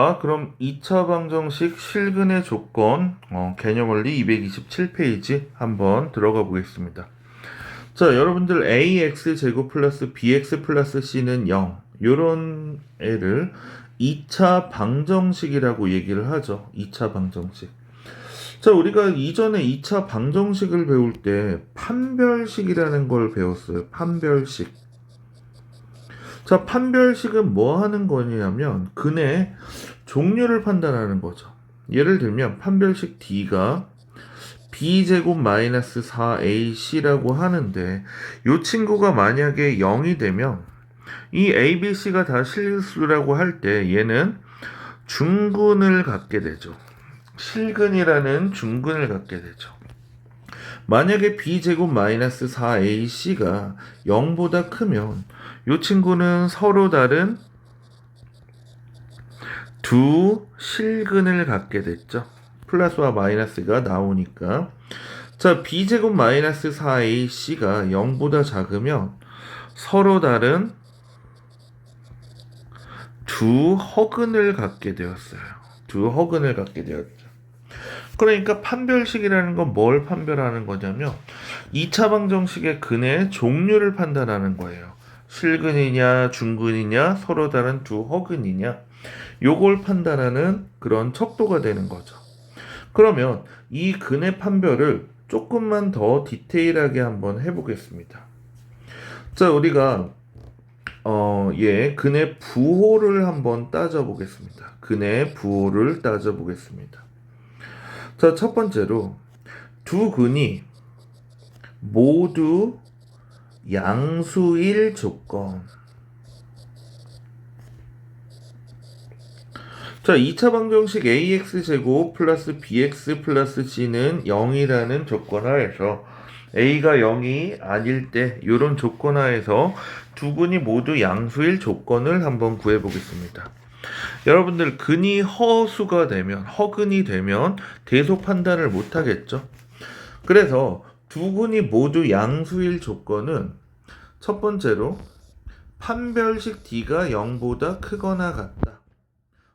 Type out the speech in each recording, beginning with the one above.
자, 그럼 2차 방정식 실근의 조건 어, 개념원리 227페이지 한번 들어가 보겠습니다. 자, 여러분들 ax 제곱 플러스 bx 플러스 c는 0 요런 애를 2차 방정식이라고 얘기를 하죠. 2차 방정식. 자, 우리가 이전에 2차 방정식을 배울 때 판별식이라는 걸 배웠어요. 판별식. 자, 판별식은 뭐 하는 거냐면 근의 종류를 판단하는 거죠. 예를 들면 판별식 D가 b제곱 마이너스 4ac라고 하는데 이 친구가 만약에 0이 되면 이 a, b, c가 다 실수라고 할 때 얘는 중근을 갖게 되죠. 실근이라는 중근을 갖게 되죠. 만약에 b제곱 마이너스 4ac가 0보다 크면 이 친구는 서로 다른 두 실근을 갖게 됐죠. 플러스와 마이너스가 나오니까. 자, b제곱 마이너스 4ac가 0보다 작으면 서로 다른 두 허근을 갖게 되었어요. 두 허근을 갖게 되었죠. 그러니까 판별식이라는 건 뭘 판별하는 거냐면 2차 방정식의 근의 종류를 판단하는 거예요. 실근이냐, 중근이냐, 서로 다른 두 허근이냐. 요걸 판단하는 그런 척도가 되는 거죠. 그러면 이 근의 판별을 조금만 더 디테일하게 한번 해보겠습니다. 자, 우리가 어, 예, 근의 부호를 한번 따져보겠습니다. 근의 부호를 따져보겠습니다. 자, 첫 번째로 두 근이 모두 양수일 조건. 자, 2차 방정식 ax 제곱 플러스 bx 플러스 c는 0이라는 조건 하에서 a가 0이 아닐 때 이런 조건 하에서 두 근이 모두 양수일 조건을 한번 구해 보겠습니다. 여러분들 근이 허수가 되면 허근이 되면 대속 판단을 못 하겠죠. 그래서 두 근이 모두 양수일 조건은 첫 번째로 판별식 d가 0보다 크거나 같다.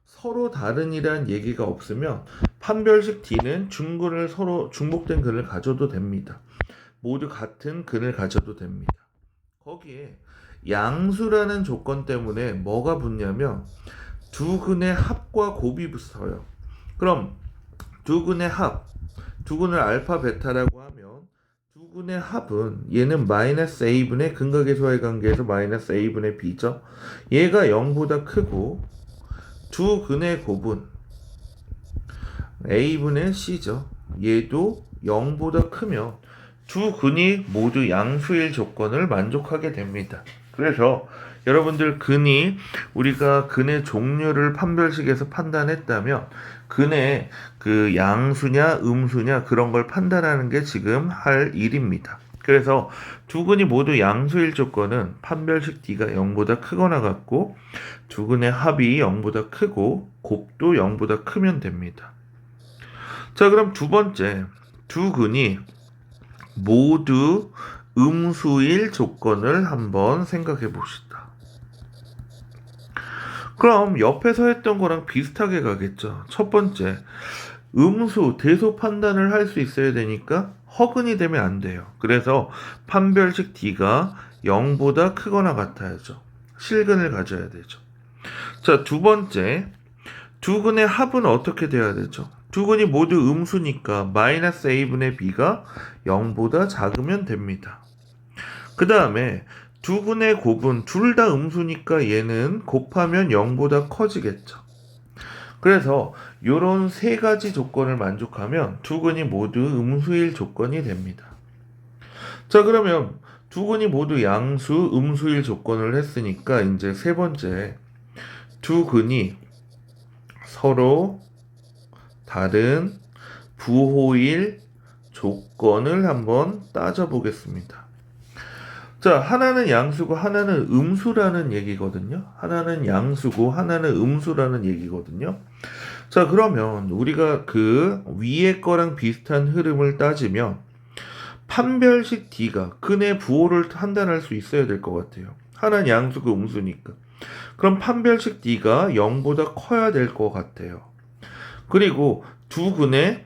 서로 다른이란 얘기가 없으면 판별식 d는 중근을 서로 중복된 근을 가져도 됩니다. 모두 같은 근을 가져도 됩니다. 거기에 양수라는 조건 때문에 뭐가 붙냐면 두 근의 합과 곱이 붙어요. 그럼 두 근의 합, 두 근을 알파 베타라고 두 근의 합은 얘는 마이너스 a분의 근각의소의 관계에서 마이너스 a분의 b죠. 얘가 0보다 크고 두 근의 곱은 a분의 c죠. 얘도 0보다 크면 두 근이 모두 양수일 조건을 만족하게 됩니다. 그래서 여러분들 근이 우리가 근의 종류를 판별식에서 판단했다면 근의 그 양수냐 음수냐 그런 걸 판단하는 게 지금 할 일입니다. 그래서 두 근이 모두 양수일 조건은 판별식 D가 0보다 크거나 같고 두 근의 합이 0보다 크고 곱도 0보다 크면 됩니다. 자 그럼 두 번째 두 근이 모두 음수일 조건을 한번 생각해 봅시다. 그럼 옆에서 했던 거랑 비슷하게 가겠죠. 첫 번째, 음수, 대소 판단을 할 수 있어야 되니까 허근이 되면 안 돼요. 그래서 판별식 D가 0보다 크거나 같아야죠. 실근을 가져야 되죠. 자, 두 번째, 두 근의 합은 어떻게 돼야 되죠? 두 근이 모두 음수니까 마이너스 a분의 b가 0보다 작으면 됩니다. 그 다음에 두 근의 곱은 둘 다 음수니까 얘는 곱하면 0보다 커지겠죠. 그래서 이런 세 가지 조건을 만족하면 두 근이 모두 음수일 조건이 됩니다. 자 그러면 두 근이 모두 양수 음수일 조건을 했으니까 이제 세 번째 두 근이 서로 다른 부호일 조건을 한번 따져보겠습니다. 자, 하나는 양수고 하나는 음수라는 얘기거든요. 하나는 양수고 하나는 음수라는 얘기거든요. 자, 그러면 우리가 그 위에 거랑 비슷한 흐름을 따지면 판별식 D가 근의 부호를 판단할 수 있어야 될 것 같아요. 하나는 양수고 음수니까. 그럼 판별식 D가 0보다 커야 될 것 같아요. 그리고 두 근의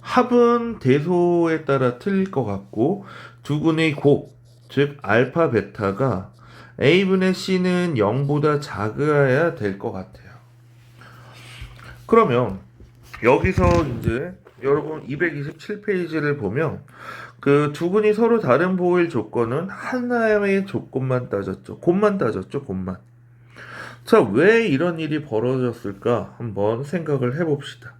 합은 대소에 따라 틀릴 것 같고 두 근의 곱, 즉 알파 베타가 A분의 C는 0보다 작아야 될 것 같아요. 그러면 여기서 이제 여러분 227페이지를 보면 그 두 분이 서로 다른 보호일 조건은 하나의 조건만 따졌죠. 곱만 따졌죠. 곱만. 자, 왜 이런 일이 벌어졌을까? 한번 생각을 해 봅시다.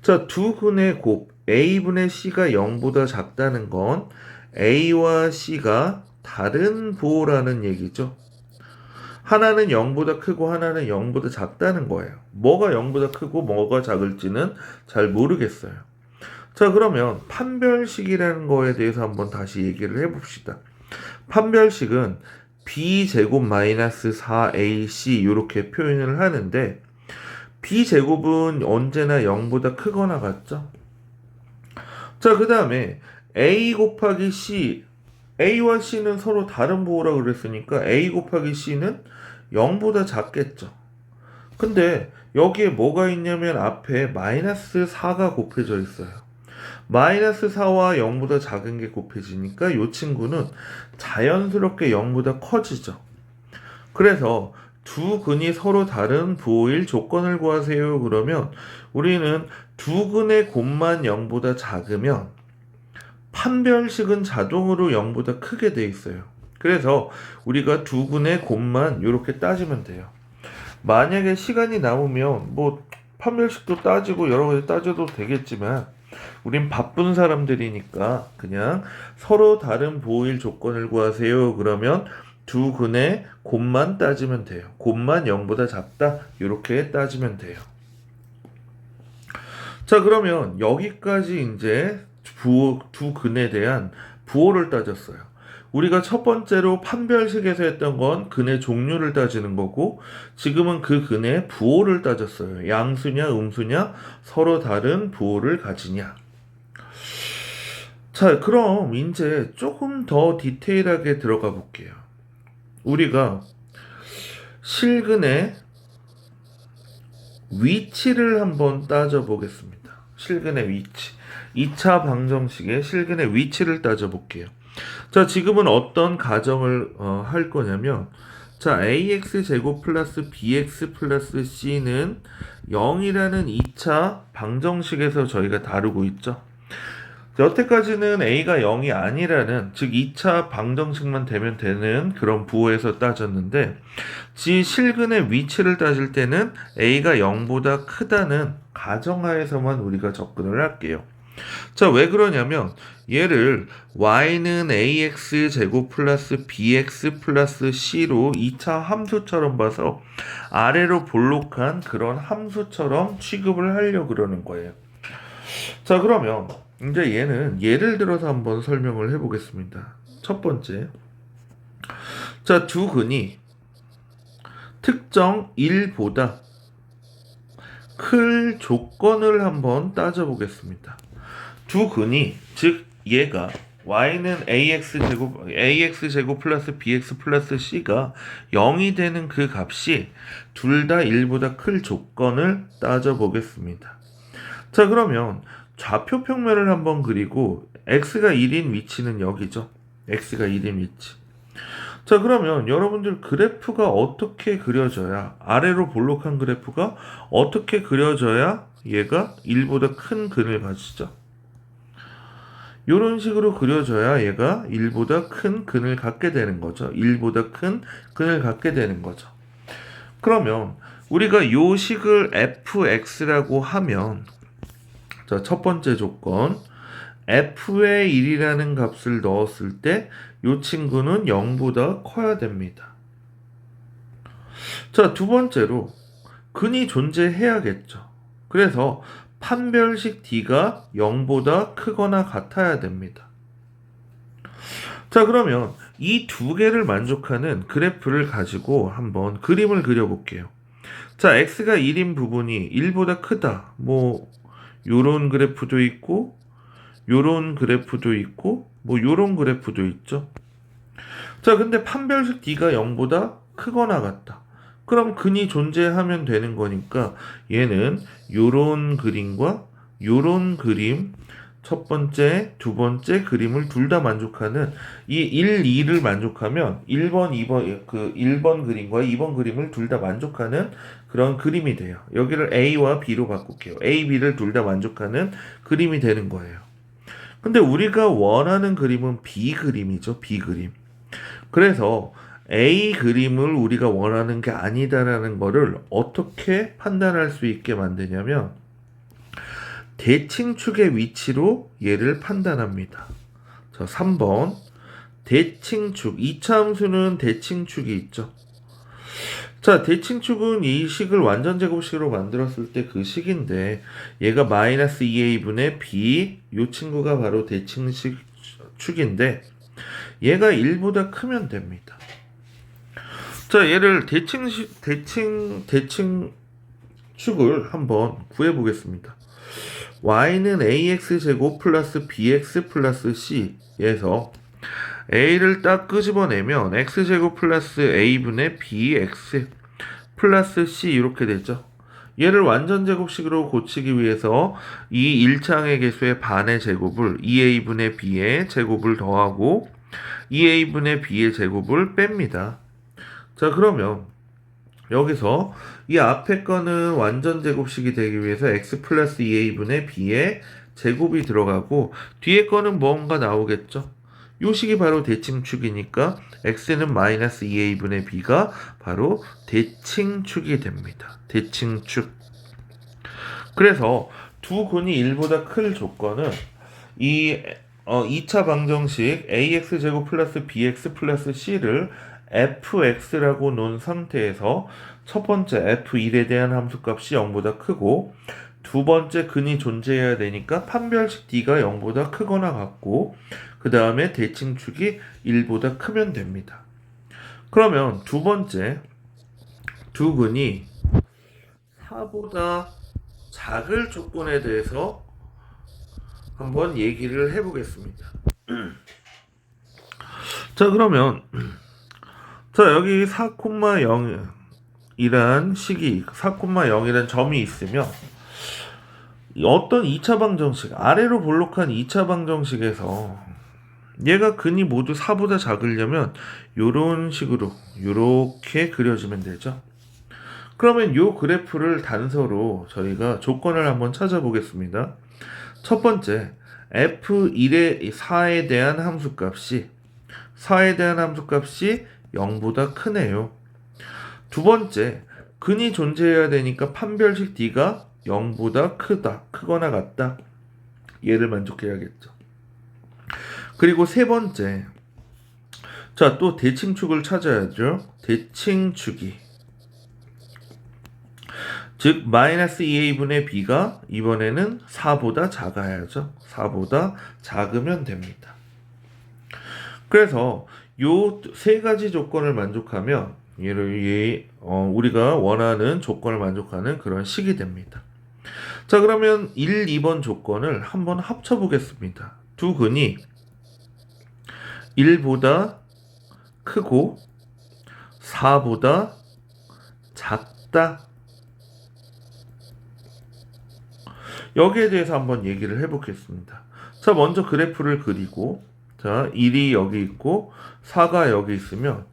자, 두 근의 곱 A분의 C가 0보다 작다는 건 A와 C가 다른 부호라는 얘기죠. 하나는 0보다 크고 하나는 0보다 작다는 거예요. 뭐가 0보다 크고 뭐가 작을지는 잘 모르겠어요. 자, 그러면 판별식이라는 거에 대해서 한번 다시 얘기를 해봅시다. 판별식은 b제곱 마이너스 4ac 이렇게 표현을 하는데 b제곱은 언제나 0보다 크거나 같죠? 자, 그 다음에 a 곱하기 c a와 c는 서로 다른 부호라 그랬으니까 a 곱하기 c는 0보다 작겠죠. 근데 여기에 뭐가 있냐면 앞에 마이너스 4가 곱해져 있어요. 마이너스 4와 0보다 작은 게 곱해지니까 이 친구는 자연스럽게 0보다 커지죠. 그래서 두 근이 서로 다른 부호일 조건을 구하세요. 그러면 우리는 두 근의 곱만 0보다 작으면 판별식은 자동으로 0보다 크게 돼 있어요. 그래서 우리가 두 근의 곱만 이렇게 따지면 돼요. 만약에 시간이 남으면 뭐 판별식도 따지고 여러 가지 따져도 되겠지만 우린 바쁜 사람들이니까 그냥 서로 다른 보호일 조건을 구하세요. 그러면 두 근의 곱만 따지면 돼요. 곱만 0보다 작다. 이렇게 따지면 돼요. 자, 그러면 여기까지 이제 부호, 두 근에 대한 부호를 따졌어요. 우리가 첫 번째로 판별식에서 했던 건 근의 종류를 따지는 거고 지금은 그 근의 부호를 따졌어요. 양수냐 음수냐 서로 다른 부호를 가지냐. 자, 그럼 이제 조금 더 디테일하게 들어가 볼게요. 우리가 실근의 위치를 한번 따져 보겠습니다. 실근의 위치. 2차 방정식의 실근의 위치를 따져 볼게요. 자, 지금은 어떤 가정을 어, 할 거냐면 자, ax 제곱 플러스 bx 플러스 c는 0이라는 2차 방정식에서 저희가 다루고 있죠. 여태까지는 a가 0이 아니라는 즉 2차 방정식만 되면 되는 그런 부호에서 따졌는데 지 실근의 위치를 따질 때는 a가 0보다 크다는 가정하에서만 우리가 접근을 할게요. 자, 왜 그러냐면 얘를 y는 ax 제곱 플러스 bx 플러스 c로 2차 함수처럼 봐서 아래로 볼록한 그런 함수처럼 취급을 하려고 그러는 거예요. 자, 그러면 이제 얘는 예를 들어서 한번 설명을 해 보겠습니다. 첫 번째. 자, 두 근이 특정 1보다 클 조건을 한번 따져 보겠습니다. 두 근이, 즉, 얘가 y는 ax 제곱 ax 제곱 플러스 bx 플러스 c가 0이 되는 그 값이 둘 다 1보다 클 조건을 따져 보겠습니다. 자, 그러면 좌표 평면을 한번 그리고 x가 1인 위치는 여기죠. x가 1인 위치. 자, 그러면 여러분들 그래프가 어떻게 그려져야 아래로 볼록한 그래프가 어떻게 그려져야 얘가 1보다 큰 근을 가지죠. 이런 식으로 그려져야 얘가 1보다 큰 근을 갖게 되는 거죠. 1보다 큰 근을 갖게 되는 거죠. 그러면 우리가 요 식을 fx라고 하면 자, 첫 번째 조건 f의 1이라는 값을 넣었을 때이 친구는 0보다 커야 됩니다. 자, 두 번째로 근이 존재해야겠죠. 그래서 판별식 D가 0보다 크거나 같아야 됩니다. 자, 그러면 이 두 개를 만족하는 그래프를 가지고 한번 그림을 그려볼게요. 자, x가 1인 부분이 1보다 크다. 뭐, 요런 그래프도 있고, 요런 그래프도 있고, 뭐, 요런 그래프도 있죠. 자, 근데 판별식 D가 0보다 크거나 같다. 그럼 근이 존재하면 되는 거니까 얘는 요런 그림과 요런 그림 첫 번째, 두 번째 그림을 둘 다 만족하는 이 1, 2를 만족하면 1번, 2번 그 1번 그림과 2번 그림을 둘 다 만족하는 그런 그림이 돼요. 여기를 A와 B로 바꿀게요. A, B를 둘 다 만족하는 그림이 되는 거예요. 근데 우리가 원하는 그림은 B 그림이죠. B 그림. 그래서 A 그림을 우리가 원하는 게 아니다라는 거를 어떻게 판단할 수 있게 만드냐면 대칭축의 위치로 얘를 판단합니다. 자, 3번 대칭축 2차 함수는 대칭축이 있죠. 자, 대칭축은 이 식을 완전 제곱식으로 만들었을 때 그 식인데 얘가 마이너스 2a분의 b 이 친구가 바로 대칭식 축인데 얘가 1보다 크면 됩니다. 자, 얘를 대칭식 대칭 대칭 축을 한번 구해 보겠습니다. y는 ax 제곱 플러스 bx 플러스 c에서 a를 딱 끄집어내면 x 제곱 플러스 a분의 bx 플러스 c 이렇게 되죠. 얘를 완전 제곱식으로 고치기 위해서 이 1창의 개수의 반의 제곱을 2a분의 b의 제곱을 더하고 2a분의 b의 제곱을 뺍니다. 자 그러면 여기서 이 앞에 거는 완전 제곱식이 되기 위해서 x 플러스 2a분의 b의 제곱이 들어가고 뒤에 거는 뭔가 나오겠죠. 요 식이 바로 대칭축이니까 x는 마이너스 2a분의 b가 바로 대칭축이 됩니다. 대칭축. 그래서 두 근이 1보다 클 조건은 이 어, 2차 방정식 ax 제곱 플러스 bx 플러스 c를 fx라고 놓은 상태에서 첫 번째 f1에 대한 함수값이 0보다 크고 두 번째 근이 존재해야 되니까 판별식 d가 0보다 크거나 같고 그 다음에 대칭축이 1보다 크면 됩니다. 그러면 두 번째 두 근이 4보다 작을 조건에 대해서 한번 얘기를 해보겠습니다. 자 그러면 자 여기 4,0이란 식이 4,0이란 점이 있으면 어떤 2차 방정식 아래로 볼록한 2차 방정식에서 얘가 근이 모두 4보다 작으려면 요런 식으로 요렇게 그려지면 되죠. 그러면 요 그래프를 단서로 저희가 조건을 한번 찾아보겠습니다. 첫 번째 f1의 4에 대한 함수값이 4에 대한 함수값이 0보다 크네요. 두 번째 근이 존재해야 되니까 판별식 d가 0보다 크다, 크거나 같다. 얘를 만족해야겠죠. 그리고 세 번째. 자, 또 대칭축을 찾아야죠. 대칭축이. 즉, 마이너스 2a분의 b가 이번에는 4보다 작아야죠. 4보다 작으면 됩니다. 그래서 요 세 가지 조건을 만족하면 얘를 얘, 어, 우리가 원하는 조건을 만족하는 그런 식이 됩니다. 자, 그러면 1, 2번 조건을 한번 합쳐 보겠습니다. 두 근이 1보다 크고 4보다 작다. 여기에 대해서 한번 얘기를 해보겠습니다. 자, 먼저 그래프를 그리고 자, 1이 여기 있고 4가 여기 있으면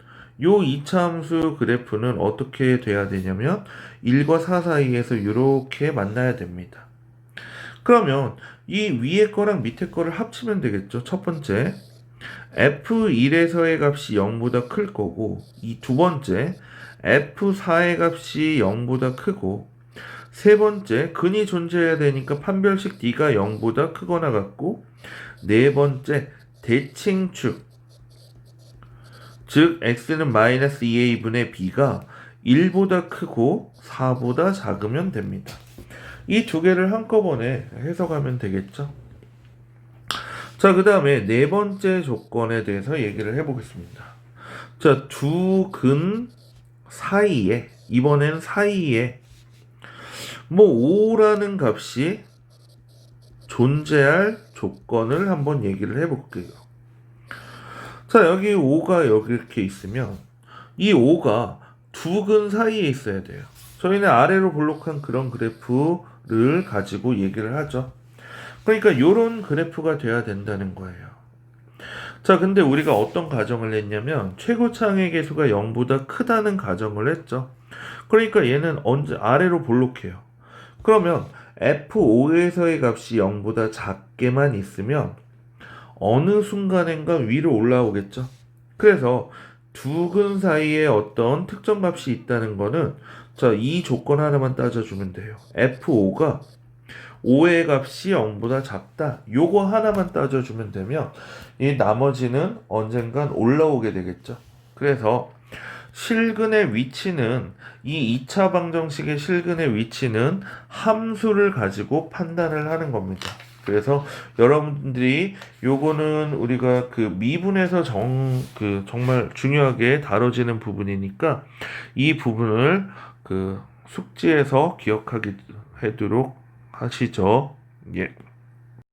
요 이차함수 그래프는 어떻게 돼야 되냐면 1과 4 사이에서 이렇게 만나야 됩니다. 그러면 이 위에 거랑 밑에 거를 합치면 되겠죠. 첫 번째 F1에서의 값이 0보다 클 거고 이 두 번째 F4의 값이 0보다 크고 세 번째 근이 존재해야 되니까 판별식 D가 0보다 크거나 같고 네 번째 대칭축 즉 x는 마이너스 2a분의 b가 1보다 크고 4보다 작으면 됩니다. 이 두 개를 한꺼번에 해석하면 되겠죠. 자, 그 다음에 네 번째 조건에 대해서 얘기를 해보겠습니다. 자, 두 근 사이에, 이번엔 사이에, 뭐, 5라는 값이 존재할 조건을 한번 얘기를 해볼게요. 자, 여기 5가 여기 이렇게 있으면 이 O가 두 근 사이에 있어야 돼요. 저희는 아래로 볼록한 그런 그래프를 가지고 얘기를 하죠. 그러니까 이런 그래프가 돼야 된다는 거예요. 자, 근데 우리가 어떤 가정을 했냐면 최고 창의 계수가 0보다 크다는 가정을 했죠. 그러니까 얘는 언제 아래로 볼록해요. 그러면 F5에서의 값이 0보다 작게만 있으면 어느 순간인가 위로 올라오겠죠. 그래서 두 근 사이에 어떤 특정 값이 있다는 거는 자, 이 조건 하나만 따져주면 돼요. F5가 5의 값이 0보다 작다. 요거 하나만 따져주면 되면 이 나머지는 언젠간 올라오게 되겠죠. 그래서 실근의 위치는 이 2차 방정식의 실근의 위치는 함수를 가지고 판단을 하는 겁니다. 그래서 여러분들이 요거는 우리가 그 미분에서 정, 그 정말 중요하게 다뤄지는 부분이니까 이 부분을 그 숙지에서 기억하게 하도록 하시죠. 예.